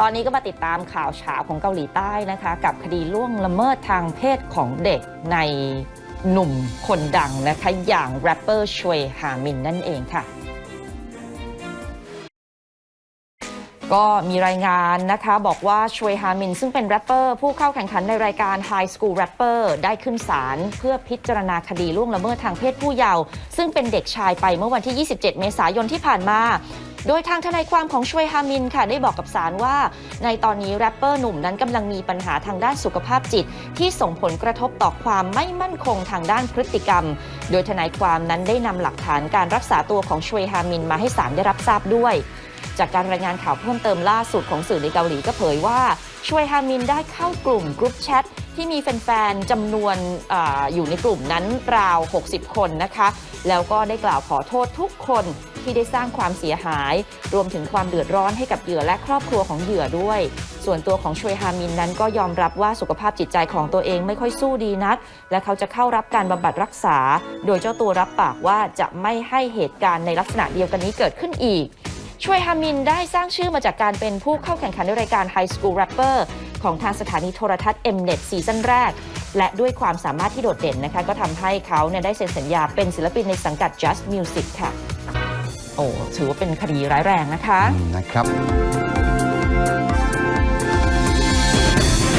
ตอนนี้ก็มาติดตามข่าวเฉาของเกาหลีใต้นะคะ กับคดีล่วงละเมิดทางเพศของเด็กในหนุ่มคนดังนะคะ อย่างแรปเปอร์ชวยฮามินนั่นเองค่ะ ก็มีรายงานนะคะบอกว่าชวยฮามินซึ่งเป็นแรปเปอร์ ผู้เข้าแข่งขันในรายการ High School Rapper ได้ขึ้นศาลเพื่อพิจารณาคดีล่วงละเมิดทางเพศผู้เยาว์ซึ่งเป็นเด็กชายไปเมื่อวันที่ 27 เมษายนที่ผ่านมา โดยทางทนายความของชวยฮามินค่ะได้บอกกับศาลว่า ในตอนนี้แรปเปอร์หนุ่มนั้นกำลังมีปัญหาทางด้านสุขภาพจิต ที่ส่งผลกระทบต่อความไม่มั่นคงทางด้านพฤติกรรม โดยทนายความนั้นได้นำหลักฐานการรักษาตัวของชวยฮามินมาให้ศาลได้รับทราบด้วยจากการรายงานข่าวเพิ่มเติมล่าสุดของสื่อในเกาหลีก็เผยว่าช่วยฮามินได้เข้ากลุ่มกรุ๊ปแชทที่มีแฟนๆจำนวนออยู่ในกลุ่มนั้นราว 60 คนนะคะ แล้วก็ได้กล่าวขอโทษทุกคน ที่ได้สร้างความเสียหาย รวมถึงความเดือดร้อนให้กับเหยื่อและครอบครัวของเหยื่อด้วย ส่วนตัวของชวยฮามินนั้นก็ยอมรับว่าสุขภาพจิตใจของตัวเองไม่ค่อยสู้ดีนัก และเขาจะเข้ารับการบำบัดรักษา โดยเจ้าตัวรับปากว่าจะไม่ให้เหตุการณ์ในลักษณะเดียวกันนี้เกิดขึ้นอีกชวยฮามินได้สร้างชื่อมาจากการเป็นผู้เข้าแข่งขันในรายการ High School Rapper ของทางสถานีโทรทัศน์ Mnet ซีซั่นแรก และด้วยความสามารถที่โดดเด่นนะคะ ก็ทำให้เขาเนี่ยได้เซ็นสัญญาเป็นศิลปินในสังกัด Just Music ค่ะ โอ้ถือว่าเป็นคดีร้ายแรงนะคะนะครับ